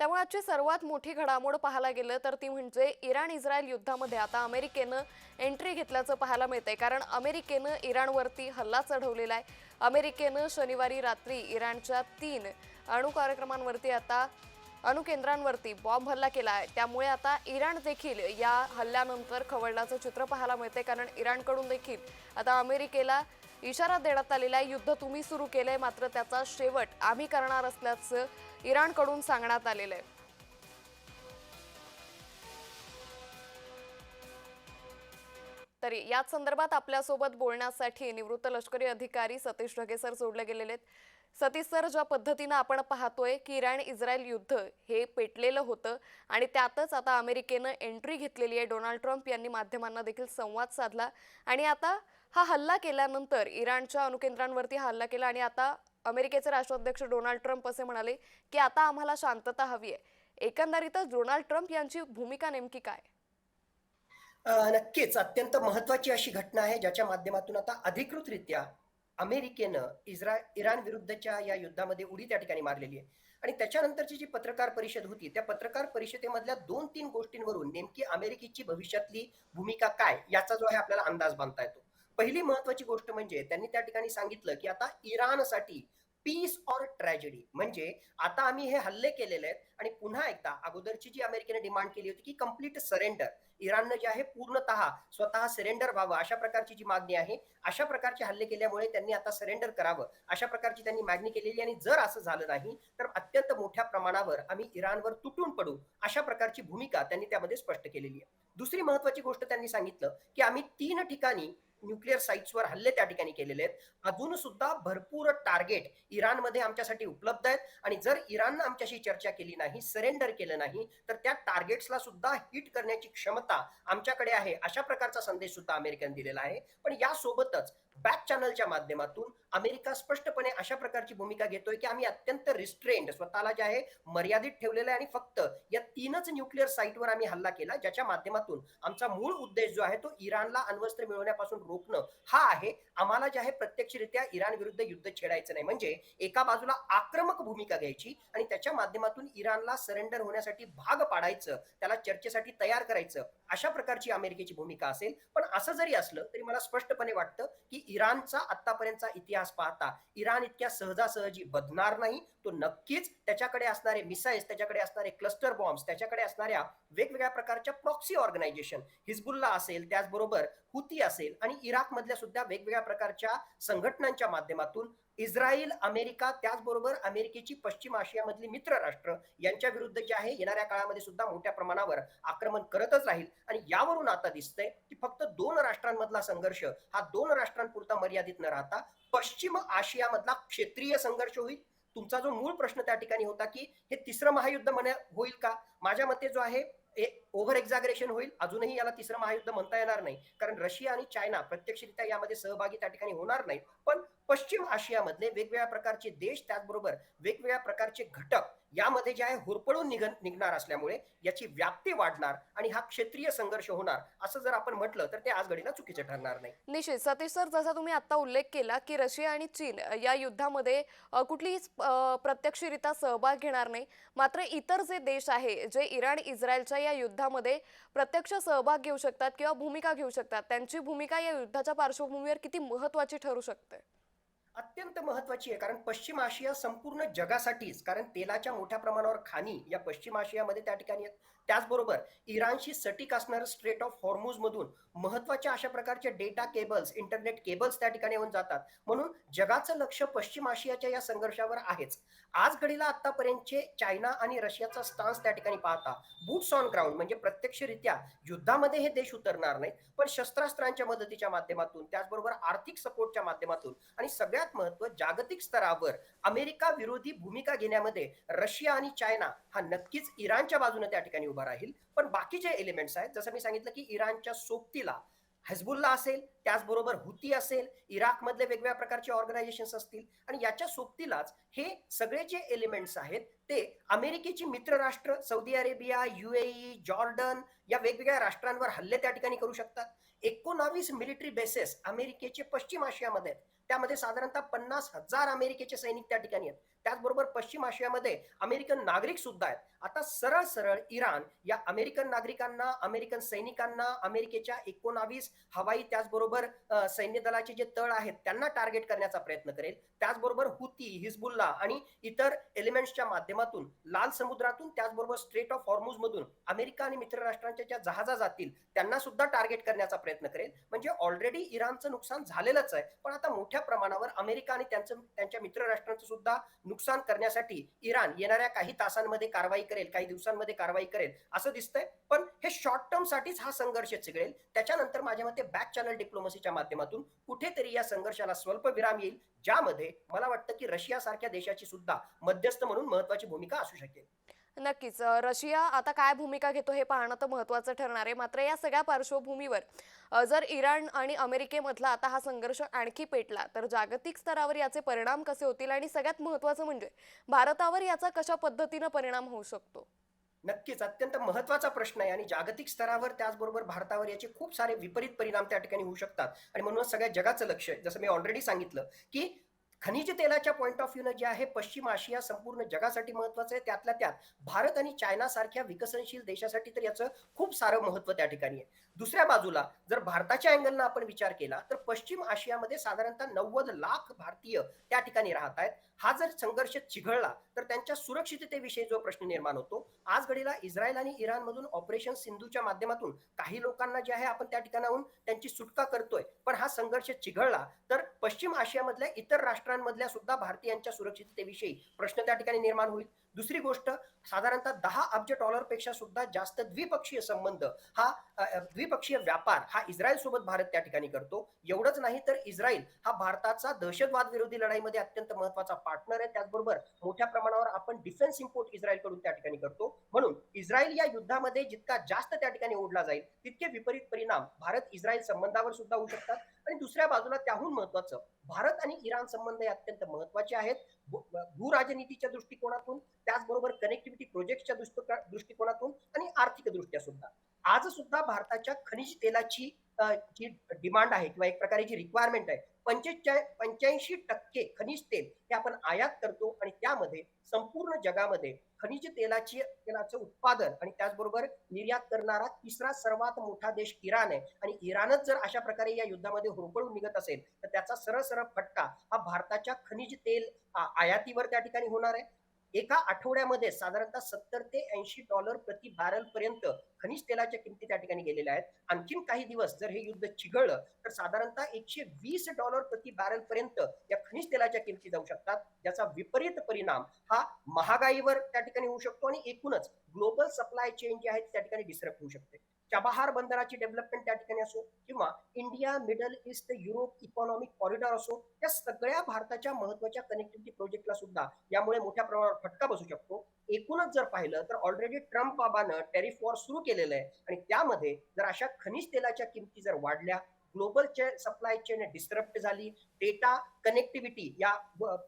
त्यामुळे आजची सर्वात मोठी घडामोड पाहायला गेलं तर ती म्हणजे इराण इस्रायल युद्धामध्ये आता अमेरिकेनं एंट्री घेतल्याचं पाहायला मिळतंय. कारण अमेरिकेनं इराणवरती हल्ला चढवलेला आहे. अमेरिकेनं शनिवारी रात्री इराणच्या तीन अणु कार्यक्रमांवरती आता अणुकेंद्रांवरती बॉम्ब हल्ला केला आहे. त्यामुळे आता इराण देखील या हल्ल्यानंतर खवळल्याचं चित्र पाहायला मिळते कारण इराणकडून देखील आता अमेरिकेला इशारा देण्यात आलेला आहे. युद्ध तुम्ही सुरू केलंय मात्र त्याचा शेवट आम्ही करणार असल्याचं इराणकडून सांगण्यात आलेलं आहे. तरी याच संदर्भात आपल्यासोबत बोलण्यासाठी निवृत्त लष्करी अधिकारी सतीश ढगे सर जोडले गेलेले आहेत. सतीश सर ज्या पद्धतीनं आपण पाहतोय की इराण इस्रायल युद्ध हे पेटलेलं होतं आणि त्यातच आता अमेरिकेनं एंट्री घेतलेली आहे. डोनाल्ड ट्रम्प यांनी माध्यमांना देखील संवाद साधला आणि आता हा हल्ला केल्यानंतर इराणच्या अणुकेंद्रांवरती हा हल्ला केला आणि आता अमेरिकेचे राष्ट्राध्यक्ष डोनाल्ड ट्रम्प असे म्हणाले की आता आम्हाला शांतता हवी आहे. एकंदरीतच डोनाल्ड ट्रम्प यांची भूमिका नेमकी काय? नक्कीच. अत्यंत महत्वाची अशी घटना आहे ज्याच्या माध्यमातून आता अधिकृतरित्या अमेरिकेनं इस्रा इराण विरुद्धच्या या युद्धामध्ये उडी त्या ठिकाणी मारलेली आहे. आणि त्याच्यानंतरची जी पत्रकार परिषद होती त्या पत्रकार परिषदेमधल्या दोन तीन गोष्टींवरून नेमकी अमेरिकेची भविष्यातली भूमिका काय याचा जो आहे आपल्याला अंदाज बांधता येतो. पहिली महत्वाची गोष्ट म्हणजे त्यांनी त्या ठिकाणी सांगितलं की आता इराणसाठी पीस ऑर ट्रॅजेडी म्हणजे आता आम्ही हे हल्ले केलेले आहेत आणि पुन्हा एकदा अगोदरची जी अमेरिकेने डिमांड केली होती की कंप्लीट सरेंडर इराणनं जे आहे पूर्णतः स्वतः सरेंडर व्हावं अशा प्रकारची जी मागणी आहे अशा प्रकारचे हल्ले केल्यामुळे त्यांनी आता सरेंडर करावं अशा प्रकारची त्यांनी मागणी केलेली आणि जर असं झालं नाही तर अत्यंत मोठ्या प्रमाणावर आम्ही इराणवर तुटून पडू अशा प्रकारची भूमिका त्यांनी त्यामध्ये स्पष्ट केलेली आहे. दुसरी महत्वाची गोष्ट त्यांनी सांगितलं की आम्ही तीन ठिकाणी न्यूक्लिअर साईट्सवर हल्ले त्या ठिकाणी केलेले आहेत. अजून सुद्धा भरपूर टार्गेट इराणमध्ये आमच्यासाठी उपलब्ध आहेत. आणि जर इराणनं आमच्याशी चर्चा केली नाही सरेंडर केलं नाही तर त्या टार्गेट्सला सुद्धा हिट करण्याची क्षमता आमच्याकडे आहे. अशा प्रकारचा संदेश सुद्धा अमेरिकन दिलेला आहे. पण यासोबतच बॅक चॅनलच्या माध्यमातून अमेरिका स्पष्टपणे अशा प्रकारची भूमिका घेतोय की आम्ही अत्यंत रिस्ट्रेंड स्वतःला जे आहे मर्यादित ठेवलेलं आहे आणि फक्त या तीनच न्यूक्लिअर साईटवर आम्ही हल्ला केला ज्याच्या माध्यमातून आमचा मूळ उद्देश जो आहे तो इराणला अण्वस्त्र मिळवण्यापासून रोखणं. हा आहे आम्हाला जे आहे प्रत्यक्षरित्या इराण विरुद्ध युद्ध छेडायचं नाही. म्हणजे एका बाजूला आक्रमक भूमिका घ्यायची आणि त्याच्या माध्यमातून इराणला सरेंडर होण्यासाठी भाग पाडायचं त्याला चर्चेसाठी तयार करायचं अशा प्रकारची अमेरिकेची भूमिका असेल. पण असं जरी असलं तरी मला स्पष्टपणे वाटतं की इराणचा आतापर्यंतचा इतिहास पाहता इराण इतक्या सहजासहजी बदणार नाही. तो नक्कीच त्याच्याकडे असणारे मिसाईल्स त्याच्याकडे असणारे क्लस्टर बॉम्ब्स त्याच्याकडे असणाऱ्या वेगवेगळ्या प्रकारच्या प्रॉक्सी ऑर्गनायझेशन हिजबुल्ला असेल त्याचबरोबर हुती असेल आणि इराक मधल्या सुद्धा वेगवेगळ्या प्रकारच्या संघटनांच्या माध्यमातून इस्रायल अमेरिका त्याचबरोबर अमेरिकेची पश्चिम आशियामधली मित्र राष्ट्र यांच्या विरुद्ध जे आहे येणाऱ्या काळामध्ये सुद्धा मोठ्या प्रमाणावर आक्रमण करतच राहील. आणि यावरून आता दिसतंय की फक्त दोन राष्ट्रांमधला संघर्ष हा दोन राष्ट्रांपुरता मर्यादित न राहता पश्चिम आशियामधला क्षेत्रीय संघर्ष होईल. तुमचा जो मूळ प्रश्न त्या ठिकाणी होता की हे तिसरं महायुद्ध म्हणे होईल का? माझ्या मते जो आहे ओव्हर एक्झागरेशन होईल. अजूनही याला तिसरं महायुद्ध म्हणता येणार नाही. कारण रशिया आणि चायना प्रत्यक्षरित्या यामध्ये सहभागी त्या ठिकाणी होणार नाही पण पश्चिम आशियामधले वेगवेगळ्या प्रकारचे देश त्याचबरोबर वेगवेगळ्या प्रकारचे घटक यामध्ये जे आहे होरपळून निघ निघणार असल्यामुळे याची व्याप्ती वाढणार आणि हा क्षेत्रीय संघर्ष होणार असं जर आपण म्हटलं तर ते आज घडीला चुकीचं ठरणार नाही. निश्चित. सतीश सर जसा तुम्ही आता उल्लेख केला की रशिया आणि चीन या युद्धामध्ये कुठलीही प्रत्यक्षरित्या सहभाग घेणार नाही. मात्र इतर जे देश आहे जे इराण इस्रायलच्या या युद्धामध्ये प्रत्यक्ष सहभाग घेऊ शकतात किंवा भूमिका घेऊ शकतात त्यांची भूमिका या युद्धाच्या पार्श्वभूमीवर किती महत्वाची ठरू शकते? अत्यंत महत्वाची आहे. कारण पश्चिम आशिया संपूर्ण जगासाठीच कारण तेलाच्या मोठ्या प्रमाणावर खाणी या पश्चिम आशियामध्ये त्या ठिकाणी आहेत. त्याचबरोबर इराणशी सटीक असणारं स्ट्रेट ऑफ हॉर्मोज मधून महत्त्वाच्या अशा प्रकारचे डेटा केबल्स इंटरनेट केबल्स त्या ठिकाणी येऊन जातात. म्हणून जगाचं लक्ष पश्चिम आशियाच्या या संघर्षावर आहेच. आज घडीला आतापर्यंतचे चायना आणि रशियाचा स्टान्स त्या ठिकाणी पाहता बूट्स ऑन ग्राउंड म्हणजे प्रत्यक्षरित्या युद्धामध्ये हे देश उतरणार नाहीत पण शस्त्रास्त्रांच्या मदतीच्या माध्यमातून त्याचबरोबर आर्थिक सपोर्टच्या माध्यमातून आणि सगळ्यात महत्त्व जागतिक स्तरावर अमेरिका विरोधी भूमिका घेण्यामध्ये रशिया आणि चायना हा नक्कीच इराणच्या बाजूने त्या ठिकाणी उभा राहील. पण बाकीचे एलिमेंट्स आहेत जसं मी सांगितलं की इराणच्या सोबतीला हezbollah असेल त्याचबरोबर हुती असेल इराकमधले वेगवेगळ्या प्रकारचे ऑर्गनायझेशन्स असतील. आणि याच्या सोबतीलाच हे सगळे जे एलिमेंट्स आहेत ते अमेरिकेची मित्र राष्ट्र सौदी अरेबिया युएई जॉर्डन या वेगवेगळ्या राष्ट्रांवर हल्ले त्या ठिकाणी करू शकतात. एकोणावीस मिलिटरी बेसेस अमेरिकेचे पश्चिम आशियामध्ये आहेत. त्यामध्ये साधारणतः पन्नास हजार अमेरिकेचे सैनिक त्या ठिकाणी आहेत. त्याचबरोबर पश्चिम आशियामध्ये अमेरिकन नागरिक सुद्धा आहेत. आता सरळ सरळ इराण या अमेरिकन नागरिकांना अमेरिकन सैनिकांना अमेरिकेच्या एकोणावीस हवाई त्याचबरोबर सैन्य दलाचे जे तळ आहेत त्यांना टार्गेट करण्याचा प्रयत्न करेल. त्याचबरोबर हुती हिजबुल्ला आणि इतर एलिमेंट्सच्या माध्यमातून लाल समुद्रातून त्याचबरोबर स्ट्रेट ऑफ हॉर्मुज मधून अमेरिका आणि मित्र राष्ट्रांच्या ज्या जहाजा जातील त्यांना सुद्धा टार्गेट करण्याचा प्रयत्न करेल. म्हणजे ऑलरेडी इराणचं नुकसान झालेलंच आहे. पण आता मोठ्या प्रमाणावर अमेरिका आणि त्यांचं त्यांच्या मित्र राष्ट्रांचं सुद्धा नुकसान करण्यासाठी इराण येणाऱ्या काही तासांमध्ये कारवाई करेल काही दिवसांमध्ये कारवाई करेल असं दिसतंय. पण हे शॉर्ट टर्म साठीच हा संघर्ष चिघळेल. त्याच्यानंतर माझ्या मते बॅक चॅनल डिप्लोमसीच्या माध्यमातून कुठेतरी या संघर्षाला स्वल्प विराम येईल ज्यामध्ये मला वाटतं की रशिया सारख्या देशाची सुद्धा मध्यस्थ म्हणून महत्वाची भूमिका असू शकेल. नक्कीच. रशिया आता काय भूमिका घेतो हे पाहणं तर महत्वाचं ठरणार आहे. मात्र या सगळ्या पार्श्वभूमीवर जर इराण आणि अमेरिकेमधला आता हा संघर्ष आणखी पेटला तर जागतिक स्तरावर याचे परिणाम कसे होतील आणि सगळ्यात महत्त्वाचं म्हणजे भारतावर याचा कशा पद्धतीनं परिणाम होऊ शकतो? नक्कीच. अत्यंत महत्त्वाचा प्रश्न आहे आणि जागतिक स्तरावर त्याचबरोबर भारतावर याचे खूप सारे विपरीत परिणाम त्या ठिकाणी होऊ शकतात. आणि म्हणूनच सगळ्या जगाचं लक्ष आहे. जसं मी ऑलरेडी सांगितलं की खनिज तेलाच्या पॉईंट ऑफ व्ह्यूनं जे आहे पश्चिम आशिया संपूर्ण जगासाठी महत्वाचं आहे. त्यातल्या त्यात भारत आणि चायना सारख्या विकसनशील देशासाठी तर याचं खूप सारं महत्त्व त्या ठिकाणी आहे. दुसऱ्या बाजूला जर भारताच्या अँगलनं आपण विचार केला तर पश्चिम आशियामध्ये साधारणतः नव्वद लाख भारतीय त्या ठिकाणी राहत आहेत. हा जर संघर्ष चिघळला तर त्यांच्या सुरक्षिततेविषयी जो प्रश्न निर्माण होतो आज घडीला इस्रायल आणि इराणमधून ऑपरेशन सिंधूच्या माध्यमातून काही लोकांना जे आहे आपण त्या ठिकाणाहून त्यांची सुटका करतोय. पण हा संघर्ष चिघळला तर पश्चिम आशियामधल्या इतर राष्ट्रांमधल्या सुद्धा भारतीयांच्या सुरक्षिततेविषयी प्रश्न त्या ठिकाणी निर्माण होईल. दुसरी गोष्ट साधारणतः दहा अब्ज डॉलरपेक्षा सुद्धा जास्त द्विपक्षीय संबंध हा अ, द्विपक्षीय व्यापार हा इस्रायल सोबत भारत त्या ठिकाणी करतो. एवढंच नाही तर इस्रायल हा भारताचा दहशतवाद विरोधी लढाईमध्ये अत्यंत महत्त्वाचा पार्टनर आहे. त्याचबरोबर मोठ्या प्रमाणावर आपण डिफेन्स इम्पोर्ट इस्रायलकडून त्या ठिकाणी करतो. म्हणून इस्रायल या युद्धामध्ये जितका जास्त त्या ठिकाणी ओढला जाईल तितके विपरीत परिणाम भारत इस्रायल संबंधावर सुद्धा होऊ शकतात. आणि दुसऱ्या बाजूला त्याहून महत्वाचं भारत आणि इराण संबंध हे अत्यंत महत्त्वाचे आहेत. भूराजनीतीच्या दृष्टिकोनातून त्याचबरोबर कनेक्टिव्हिटी प्रोजेक्टच्या दृष्टिकोनातून आणि आर्थिक दृष्ट्या सुद्धा. आज सुद्धा भारताच्या खनिज तेलाची जी डिमांड आहे किंवा एक प्रकारे जी रिक्वायरमेंट आहे पंचेचाळीस पंच्याऐंशी टक्के खनिज तेल हे आपण आयात करतो आणि त्यामध्ये संपूर्ण जगामध्ये खनिज तेलाची तेलाचं उत्पादन आणि त्याचबरोबर निर्यात करणारा तिसरा सर्वात मोठा देश इराण आहे. आणि इराणच जर अशा प्रकारे या युद्धामध्ये होरपळून निघत असेल तर त्याचा सरळ सरळ फटका हा भारताच्या खनिज तेल आयातीवर त्या ठिकाणी होणार आहे. एका आठवड्यामध्ये साधारणतः सत्तर ते ऐंशी डॉलर प्रति बॅरल पर्यंत खनिज तेलाच्या किमती त्या ठिकाणी गेलेल्या आहेत. आणखीन काही दिवस जर हे युद्ध चिघळलं तर साधारणतः एकशे वीस डॉलर प्रति बॅरल पर्यंत या खनिज तेलाच्या किमती जाऊ शकतात. ज्याचा विपरीत परिणाम हा महागाईवर त्या ठिकाणी होऊ शकतो आणि एकूणच ग्लोबल सप्लाय चेन जी आहे त्या ठिकाणी डिस्टर्ब होऊ शकते. चबाहार बंदराची डेव्हलपमेंट त्या ठिकाणी असो किंवा India Middle East Europe economic corridor असो या सगळ्या भारताच्या महत्त्वाच्या कनेक्टिव्हिटी प्रोजेक्टला सुद्धा यामुळे मोठ्या प्रमाणावर फटका बसू शकतो. एकूणच जर पाहिलं तर ऑलरेडी ट्रम्प बाबानं टॅरिफ वॉर सुरू केलेलं आहे आणि त्यामध्ये जर अशा खनिज तेलाच्या किमती जर वाढल्या ग्लोबल सप्लाय चेन डिस्टरप्ट झाली. डेटा कनेक्टिव्हिटी या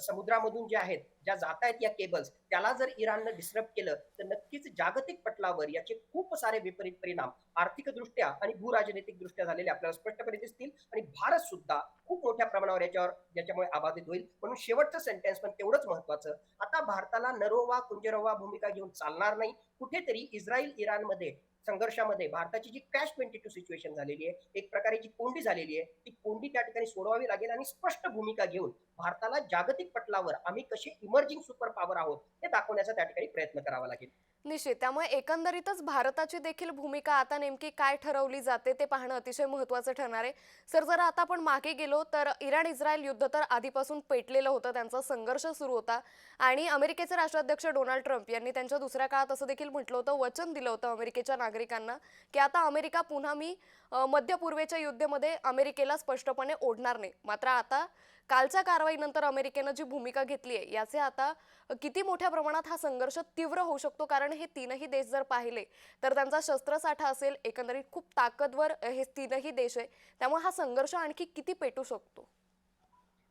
समुद्रामधून जे आहेत ज्या जात आहेत या केबल्स त्याला जर इराणनं डिस्टर्ब केलं तर नक्कीच जागतिक पटलावर याचे खूप सारे विपरीत परिणाम आर्थिकदृष्ट्या आणि भूराजनैतिक दृष्ट्या झालेले आपल्याला स्पष्टपणे दिसतील. आणि भारत सुद्धा खूप मोठ्या प्रमाणावर याच्यावर याच्यामुळे अबाधित होईल. म्हणून शेवटचं सेंटेन्स पण तेवढंच महत्वाचं. आता भारताला नरोवा कुंजरोवा भूमिका घेऊन चालणार नाही. कुठेतरी इस्रायल इराणमध्ये संघर्षामध्ये भारताची जी कॅश ट्वेंटी टू सिच्युएशन झालेली आहे एक प्रकारे जी कोंडी झालेली आहे ती कोंडी त्या ठिकाणी सोडवावी लागेल आणि स्पष्ट भूमिका घेऊन भारताला जागतिक पटलावर आम्ही कसे इमर्जिंग सुपर पॉवर आहोत हे दाखवण्याचा त्या ठिकाणी प्रयत्न करावा लागेल. निश्चित. त्यामुळे एकंदरीतच भारताची देखील भूमिका आता नेमकी काय ठरवली जाते ते पाहणं अतिशय महत्त्वाचं ठरणार आहे. सर जर आता आपण मागे गेलो तर इराण इस्रायल युद्ध तर आधीपासून पेटलेलं होतं त्यांचा संघर्ष सुरू होता. आणि अमेरिकेचे राष्ट्राध्यक्ष डोनाल्ड ट्रम्प यांनी त्यांच्या दुसऱ्या काळात असं देखील म्हटलं होतं वचन दिलं होतं अमेरिकेच्या नागरिकांना की आता अमेरिका पुन्हा मी मध्य पूर्वेच्या युद्धमध्ये अमेरिकेला स्पष्टपणे ओढणार नाही. मात्र आता कालच्या कारवाईनंतर अमेरिकेनं जी भूमिका घेतली आहे याचे आता किती मोठ्या प्रमाणात हा संघर्ष तीव्र होऊ शकतो? कारण हे तीनही देश जर पाहिले तर त्यांचा शस्त्रसाठा असेल एकंदरीत खूप ताकदवर हे तीनही देश आहे. त्यामुळे हा संघर्ष आणखी किती पेटू शकतो?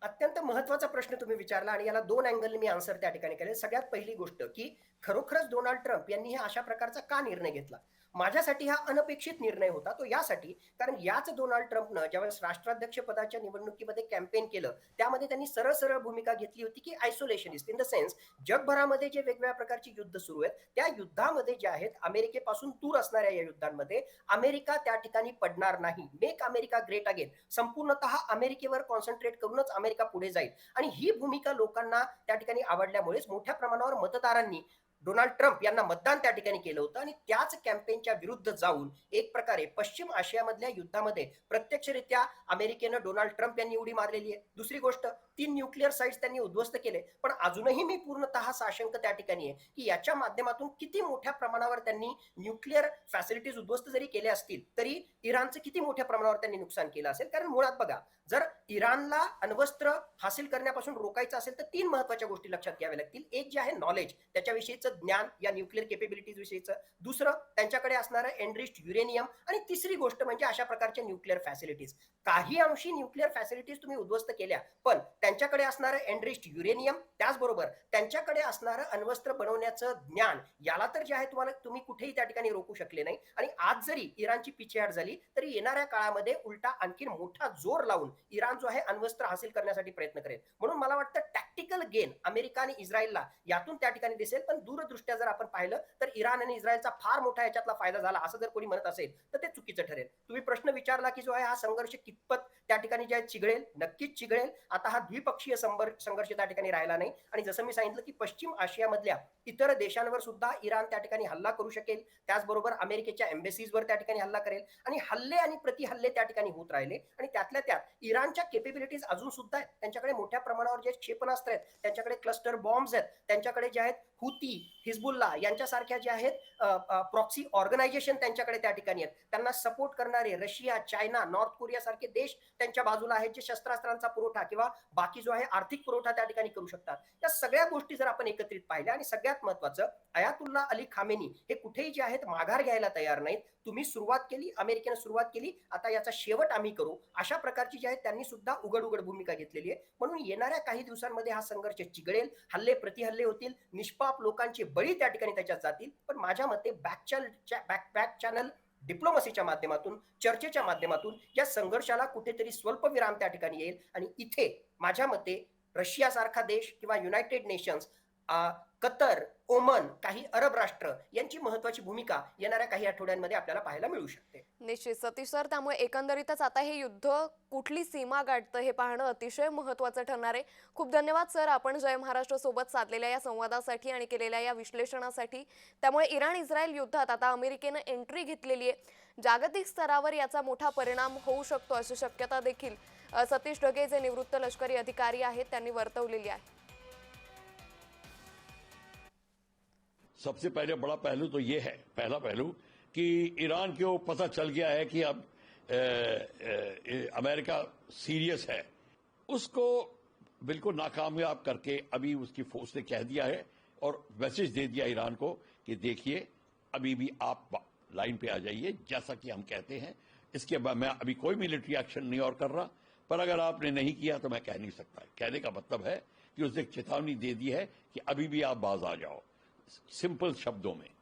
अत्यंत महत्त्वाचा प्रश्न तुम्ही विचारला आणि याला दोन अँगल मी आन्सर त्या ठिकाणी केले सगळ्यात पहिली गोष्ट की खरोखरच डोनाल्ड ट्रम्प यांनी हे अशा प्रकारचा का निर्णय घेतला? माझ्यासाठी हा अनपेक्षित निर्णय होता तो यासाठी कारण याच डोनाल्ड ट्रम्पनं ज्यावेळेस राष्ट्राध्यक्ष पदाच्या निवडणुकीमध्ये कॅम्पेन केलं त्यामध्ये त्यांनी सरळ सरळ भूमिका घेतली होती की आयसोलेशनिस्ट. इन द सेन्स जगभरामध्ये जे वेगवेगळ्या प्रकारची युद्ध सुरू आहेत त्या युद्धामध्ये जे आहेत अमेरिकेपासून दूर असणाऱ्या या युद्धांमध्ये अमेरिका त्या ठिकाणी पडणार नाही. मेक अमेरिका ग्रेट अगेन संपूर्णतः अमेरिकेवर कॉन्सन्ट्रेट करूनच अमेरिका पुढे जाईल. आणि ही भूमिका लोकांना त्या ठिकाणी आवडल्यामुळेच मोठ्या प्रमाणावर मतदारांनी डोनाल्ड ट्रम्प यांना मतदान त्या ठिकाणी केलं होतं आणि त्याच कॅम्पेनच्या विरुद्ध जाऊन एक प्रकारे पश्चिम आशियामधल्या युद्धामध्ये प्रत्यक्षरित्या अमेरिकेनं डोनाल्ड ट्रम्प यांनी उडी मारलेली आहे. दुसरी गोष्ट तीन न्यूक्लिअर साईट्स त्यांनी उद्ध्वस्त केले. पण अजूनही मी पूर्णतः साशंक त्या ठिकाणी आहे की याच्या माध्यमातून किती मोठ्या प्रमाणावर त्यांनी न्यूक्लिअर फॅसिलिटीज उद्ध्वस्त जरी केल्या असतील तरी इराणचं किती मोठ्या प्रमाणावर त्यांनी नुकसान केलं असेल? कारण मुळात बघा जर इराणला अण्वस्त्र हासिल करण्यापासून रोखायचं असेल तर तीन महत्त्वाच्या गोष्टी लक्षात घ्याव्या लागतील. एक जे आहे नॉलेज त्याच्याविषयीचं ज्ञान या न्यूक्लिअर केपेबिलिटीज विषयीचं. दुसरं त्यांच्याकडे असणारं एनरिस्ट युरेनियम आणि तिसरी गोष्ट म्हणजे अशा प्रकारच्या न्यूक्लिअर फॅसिलिटीज काही अंशी न्यूक्लिअर फॅसिलिटीज तुम्ही उद्ध्वस्त केल्या पण त्यांच्याकडे असणारं एनरिस्ट युरेनियम त्याचबरोबर त्यांच्याकडे असणारं अण्वस्त्र बनवण्याचं ज्ञान याला तर जे आहे तुम्हाला तुम्ही कुठेही त्या ठिकाणी रोखू शकले नाही. आणि आज जरी इराणची पिछेहाट झाली तरी येणाऱ्या काळामध्ये उलटा आणखी मोठा जोर लावून इराण जो आहे अण्वस्त्र हासिल करण्यासाठी प्रयत्न करेल. म्हणून मला वाटतं टॅक्टिकल गेन अमेरिका आणि इस्रायलला यातून त्या ठिकाणी दिसेल पण दूर दृष्ट्या जर आपण पाहिलं तर इराण आणि इस्रायलचा फार मोठा याच्यातला फायदा झाला असं जर कोणी म्हणत असेल तर ते चुकीचं ठरेल. तुम्ही प्रश्न विचारला की जो आहे हा संघर्ष कितपत त्या ठिकाणी जे आहे चिघळेल? नक्कीच चिघळेल. आता हा द्विपक्षीय संघर्ष त्या ठिकाणी राहिला नाही. आणि जसं मी सांगितलं की पश्चिम आशियामधल्या इतर देशांवर सुद्धा इराण त्या ठिकाणी हल्ला करू शकेल. त्याचबरोबर अमेरिकेच्या एम्बेसीजवर त्या ठिकाणी हल्ला करेल. आणि हल्ले आणि प्रतिहल्ले त्या ठिकाणी होत राहिले. आणि त्यातल्या त्यात इराणच्या केपेबिलिटीज अजून सुद्धा आहेत. त्यांच्याकडे मोठ्या प्रमाणावर जे क्षेपणास्त्र आहेत त्यांच्याकडे क्लस्टर बॉम्ब्स आहेत त्यांच्याकडे जे आहेत हुती हिजबुल्ला यांच्यासारख्या ज्या आहेत प्रॉक्सी ऑर्गनायझेशन त्यांच्याकडे त्या ठिकाणी आहेत. त्यांना सपोर्ट करणारे रशिया चायना नॉर्थ कोरिया सारखे देश त्यांच्या बाजूला आहेत जे शस्त्रास्त्रांचा पुरवठा किंवा बाकी जो आहे आर्थिक पुरवठा त्या ठिकाणी करू शकतात. या सगळ्या गोष्टी जर आपण एकत्रित पाहिल्या आणि सगळ्यात महत्वाचं अयातुल्ला अली खामेनी हे कुठेही जे आहेत माघार घ्यायला तयार नाहीत. तुम्ही सुरुवात केली अमेरिकेनं सुरुवात केली आता याचा शेवट आम्ही करू. अशा प्रकारची जी आहे त्यांनी सुद्धा उघड उघड भूमिका घेतलेली आहे. म्हणून येणाऱ्या काही दिवसांमध्ये हा संघर्ष चिघळेल हल्ले प्रतिहल्ले होतील निष्पाप लोकांचे बळी त्या ठिकाणी त्याच्यात जातील. पण माझ्या मते बॅक बॅक बॅक चॅनल डिप्लोमसीच्या माध्यमातून चर्चेच्या माध्यमातून या संघर्षाला कुठेतरी स्वल्प विराम त्या ठिकाणी येईल. आणि इथे माझ्या मते रशियासारखा देश किंवा युनायटेड नेशन्स कतर ओमन काही अरब राष्ट्र यांची महत्वाची भूमिका येणाऱ्या काही आठवड्यांमध्ये आपल्याला पाहायला मिळू शकते. निश्चित. सतीश सर त्यामुळे एकंदरीतच आता हे युद्ध कुठली सीमा गाठतं हे पाहणं अतिशय महत्वाचं ठरणार आहे. खूप धन्यवाद सर आपण जय महाराष्ट्र सोबत साधलेल्या या संवादासाठी आणि केलेल्या या विश्लेषणासाठी. त्यामुळे इराण इस्रायल युद्धात आता अमेरिकेनं एंट्री घेतलेली आहे. जागतिक स्तरावर याचा मोठा परिणाम होऊ शकतो अशी शक्यता देखील सतीश ढगे जे निवृत्त लष्करी अधिकारी आहेत त्यांनी वर्तवलेली आहे. सबसे पहले बड़ा पहलू तो ये है पहला पहलू कि ईरान को पता चल गया है कि अब अ, अ, अमेरिका सीरियस है। उसको बिल्कुल नाकामयाब करके अभी उसकी फोर्स ने कह दिया है और मैसेज दे दिया ईरान को कि देखिए अभी भी आप लाइन पे आ जाइए जैसा कि हम कहते हैं। इसके बाद मैं अभी कोई मिलिट्री एक्शन नहीं और कर रहा पर अगर आपने नहीं किया तो मैं कह नहीं सकता। कहने का मतलब है कि उसने चेतावनी दे दी है कि अभी भी आप बाज आ जाओ। सिंपल शब्दों में